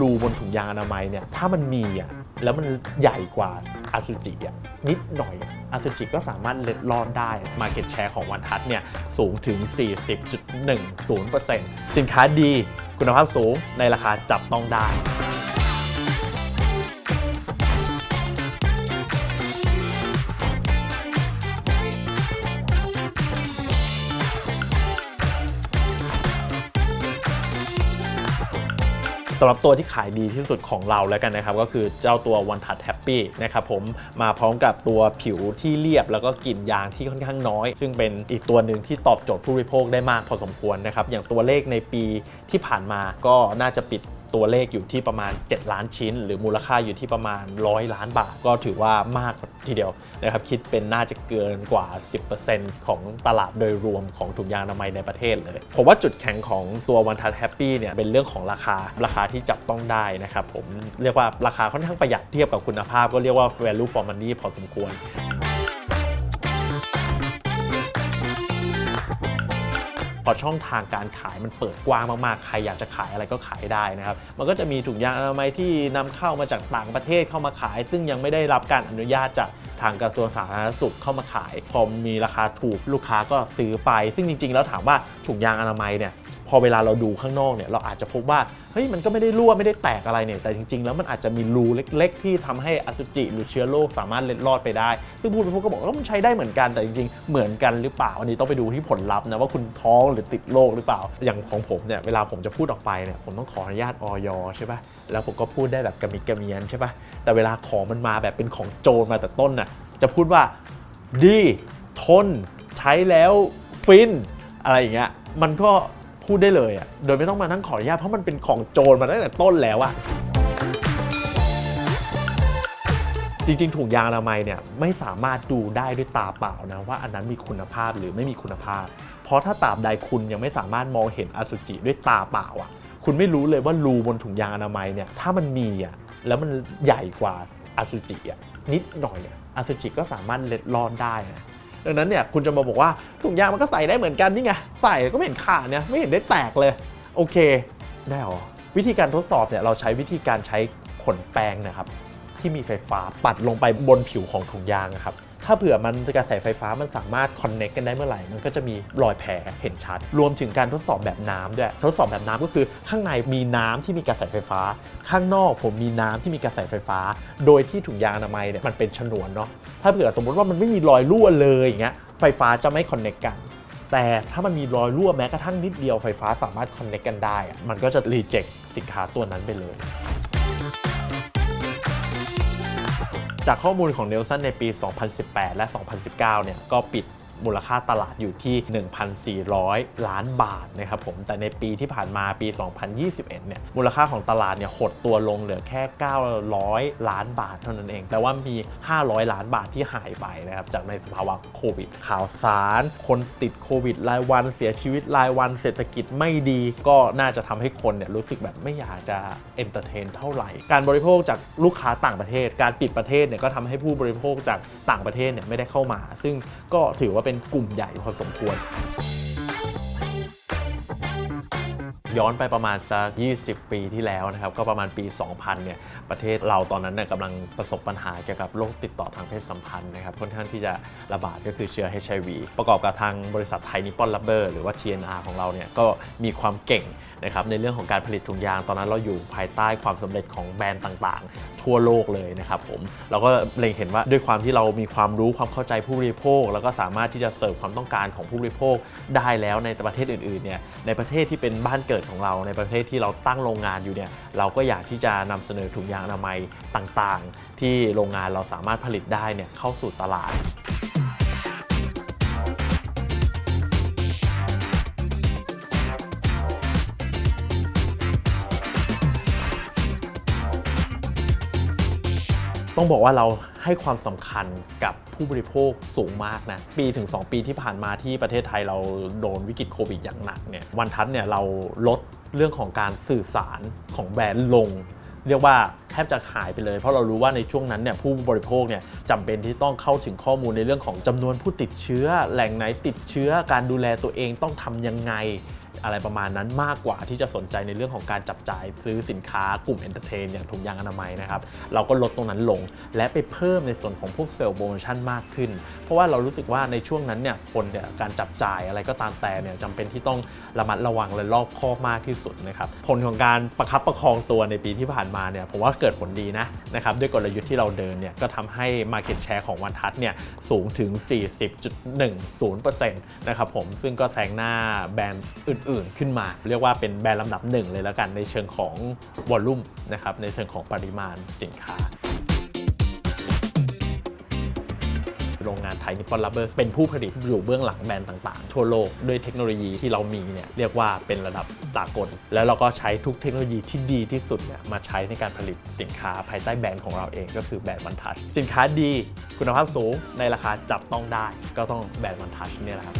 รูบนถุงยางอนามัยเนี่ยถ้ามันมีอะแล้วมันใหญ่กว่าอาสุจิอะนิดหน่อยอาสุจิก็สามารถเล็ดลอดได้มาเก็ตแชร์ของวันทัศเนี่ยสูงถึง 40.10%สินค้าดีคุณภาพสูงในราคาจับต้องได้ สำหรับตัวที่ขายดีที่สุดของเราแล้วกันนะครับ ก็คือเจ้าตัววันทัดแฮปปี้นะครับผมมาพร้อมกับตัวผิวที่เรียบแล้วก็กลิ่นยางที่ค่อนข้างน้อย ซึ่งเป็นอีกตัวหนึ่งที่ตอบโจทย์ผู้บริโภคได้มากพอสมควรนะครับอย่างตัวเลขในปีที่ผ่านมาก็น่าจะปิด ตัวเลขอยู่ที่ประมาณ 7 ล้านชิ้น หรือมูลค่าอยู่ที่ประมาณ 100 ล้านบาท ก็ถือว่ามากทีเดียวนะครับคิดเป็นน่าจะเกินกว่า 10%ของตลาดโดยรวมของถุงยางอนามัยในประเทศเลยผมว่าจุดแข็งของตัววันทั h แฮปปี้เนี่ยเป็นเรื่องของราคาราคาที่จับต้องได้นะครับผมเรียกว่าราคาค่อนข้างประหยัดเทียบกับคุณภาพ ก็เรียกว่า value for money พอสมควร อช่องทางการขายมันเปิดกว้างมากๆ ใครอยากจะขายอะไรก็ขายได้นะครับ มันก็จะมีถุงยางอนามัยที่นำเข้ามาจากต่างประเทศเข้ามาขาย ซึ่งยังไม่ได้รับการอนุญาตจากทางกระทรวงสาธารณสุขเข้ามาขาย พอมีราคาถูกลูกค้าก็ซื้อไป ซึ่งจริง ๆ แล้วถามว่าถุงยางอนามัยเนี่ย พอเวลาเราดูข้างนอกเนี่ยเราอาจจะพบว่าเฮ้ยมันก็ไม่ได้รั่วไม่ได้แตกอะไรเนี่ยแต่จริง ๆ แล้วมันอาจจะมีรูเล็ก ๆ ที่ทำให้อสุจิหรือเชื้อโรคสามารถเล็ดลอดไปได้ซึ่งผู้บริโภคก็บอกว่ามันใช้ได้เหมือนกันแต่จริง ๆ เหมือนกันหรือเปล่าอันนี้ต้องไปดูที่ผลลัพธ์นะว่าคุณท้องหรือติดโรคหรือเปล่า อย่างของผมเนี่ยเวลาผมจะพูดออกไปเนี่ยผมต้องขออนุญาตออยใช่ป่ะแล้วผมก็พูดได้แบบกระมิดกระเมียนใช่ป่ะแต่เวลาของมันมาแบบเป็นของโจรมาแต่ต้นน่ะจะพูดว่าดีทนใช้แล้วฟินอะไรอย่างเงี้ยมันก็ พูดได้เลยอะโดยไม่ต้องมานั่งขออนุญาตเพราะมันเป็นของโจรมาตั้งแต่ต้นแล้วอะจริงๆถุงยางอนามัยเนี่ยไม่สามารถดูได้ด้วยตาเปล่านะว่าอันนั้นมีคุณภาพหรือไม่มีคุณภาพ เพราะถ้าตราบใดคุณยังไม่สามารถมองเห็นอสุจิด้วยตาเปล่าอะคุณไม่รู้เลยว่ารูบนถุงยางอนามัยเนี่ยถ้ามันมีอะแล้วมันใหญ่กว่าอสุจิอะนิดหน่อยอะอสุจิก็สามารถเล็ดลอดได้นะ ดังนั้นเนี่ยคุณจะมาบอกว่าถุงยางมันก็ใส่ได้เหมือนกันนี่ไงใส่ก็ไม่เห็นขาดเนี่ยไม่เห็นได้แตกเลย โอเคได้หรอวิธีการทดสอบเนี่ยเราใช้วิธีการใช้ขนแปรงนะครับที่มีไฟฟ้าปัดลงไปบนผิวของถุงยางนะครับ ถ้าเผื่อมันกระแสไฟฟ้ามันสามารถคอนเน็กกันได้เมื่อไหร่ มันก็จะมีรอยแผลเห็นชัด รวมถึงการทดสอบแบบน้ำด้วย ทดสอบแบบน้ำก็คือข้างในมีน้ำที่มีกระแสไฟฟ้า ข้างนอกผมมีน้ำที่มีกระแสไฟฟ้า โดยที่ถุงยางอนามัยเนี่ยมันเป็นฉนวนเนาะ ถ้าเผื่อสมมติว่ามันไม่มีรอยรั่วเลยอย่างเงี้ย ไฟฟ้าจะไม่คอนเน็กกันแต่ถ้ามันมีรอยรั่วแม้กระทั่งนิดเดียวไฟฟ้าสามารถคอนเน็กกันได้ มันก็จะรีเจ็คสินค้าตัวนั้นไปเลย จากข้อมูลของเนลสันในปี 2018 และ 2019 เนี่ย ก็ปิด มูลค่าตลาดอยู่ที่ 1,400 ล้านบาทนะครับผมแต่ในปีที่ผ่านมาปี 2021 เนี่ยมูลค่าของตลาดเนี่ยหดตัวลงเหลือแค่ 900 ล้านบาทเท่านั้นเอง แต่ว่ามี 500 ล้านบาทที่หายไปนะครับจากในสภาวะโควิด ข่าวสาร คนติดโควิดรายวันเสียชีวิตรายวันเศรษฐกิจไม่ดีก็น่าจะทำให้คนเนี่ยรู้สึกแบบไม่อยากจะเอนเตอร์เทนเท่าไหร่ การบริโภคจากลูกค้าต่างประเทศ การปิดประเทศเนี่ยก็ทำให้ผู้บริโภคจากต่างประเทศเนี่ยไม่ได้เข้ามา ซึ่งก็ถือว่าเป็นกลุ่มใหญ่พอสมควร ย้อนไปประมาณสัก 20 ปีที่แล้วนะครับ ก็ประมาณปี 2000 เนี่ย ประเทศเราตอนนั้นเนี่ยกำลังประสบปัญหาเกี่ยวกับโรคติดต่อทางเพศสัมพันธ์นะครับ ค่อนข้างที่จะระบาดก็คือเชื้อ HIV ประกอบกับทางบริษัทไทยนิปปอนลับเบอร์หรือว่า TNR ของเราเนี่ยก็มีความเก่งนะครับในเรื่องของการผลิตถุงยางตอนนั้นเราอยู่ภายใต้ความสำเร็จของแบรนด์ต่างๆ ทั่วโลกเลยนะครับผมเราก็เล็งเห็นว่าด้วยความที่เรามีความรู้ความเข้าใจผู้บริโภค แล้วก็สามารถที่จะเสิร์ฟความต้องการของผู้บริโภคได้แล้วในประเทศอื่นๆเนี่ยในประเทศที่เป็นบ้านเกิดของเราในประเทศที่เราตั้งโรงงานอยู่เนี่ยเราก็อยากที่จะนำเสนอถุงยางอนามัยต่างๆ ที่โรงงานเราสามารถผลิตได้เนี่ยเข้าสู่ตลาด ต้องบอกว่าเราให้ความสำคัญกับผู้บริโภคสูงมากนะ ปีถึง 2 ปีที่ผ่านมาที่ประเทศไทยเราโดนวิกฤตโควิดอย่างหนักเนี่ยวันทัศน์เนี่ยเราลดเรื่องของการสื่อสารของแบรนด์ลง เรียกว่าแทบจะหายไปเลย เพราะเรารู้ว่าในช่วงนั้นเนี่ยผู้บริโภคเนี่ยจำเป็นที่ต้องเข้าถึงข้อมูลในเรื่องของจำนวนผู้ติดเชื้อ แหล่งไหนติดเชื้อการดูแลตัวเองต้องทำยังไง อะไรประมาณนั้นมากกว่าที่จะสนใจในเรื่องของการจับจ่ายซื้อสินค้ากลุ่มเอนเตอร์เทนอย่างถุงยางอนามัยนะครับ เราก็ลดตรงนั้นลง และไปเพิ่มในส่วนของพวกเซลล์โปรโมชั่นมากขึ้น เพราะว่าเรารู้สึกว่าในช่วงนั้นเนี่ยคนเนี่ยการจับจ่ายอะไรก็ตามแต่เนี่ยจำเป็นที่ต้องระมัดระวังและรอบคอบมากที่สุดนะครับผลของการประคับประคองตัวในปีที่ผ่านมาเนี่ยผมว่าเกิดผลดีนะนะครับด้วยกลยุทธ์ที่เราเดินเนี่ยก็ทำให้ Market Share ของวันทัศน์เนี่ยสูงถึง 40.10%นะครับผมซึ่งก็แซงหน้าแบรนด์อื่นๆขึ้นมา เรียกว่าเป็นแบรนด์ลำดับหนึ่งเลยแล้วกันในเชิงของวอลลุ่มนะครับในเชิงของปริมาณสินค้าโรงงานไทยนิปปอนรับเบอร์เป็นผู้ผลิตอยู่เบื้องหลังแบรนด์ต่างๆ ทั่วโลกด้วยเทคโนโลยีที่เรามีเนี่ยเรียกว่าเป็นระดับสากล แล้วเราก็ใช้ทุกเทคโนโลยีที่ดีที่สุดเนี่ยมาใช้ในการผลิตสินค้าภายใต้แบรนด์ของเราเองก็คือแบรนด์วันทัชสินค้าดีคุณภาพสูงในราคาจับต้องได้ ก็ต้องแบรนด์วันทัชเนี่ยแหละครับ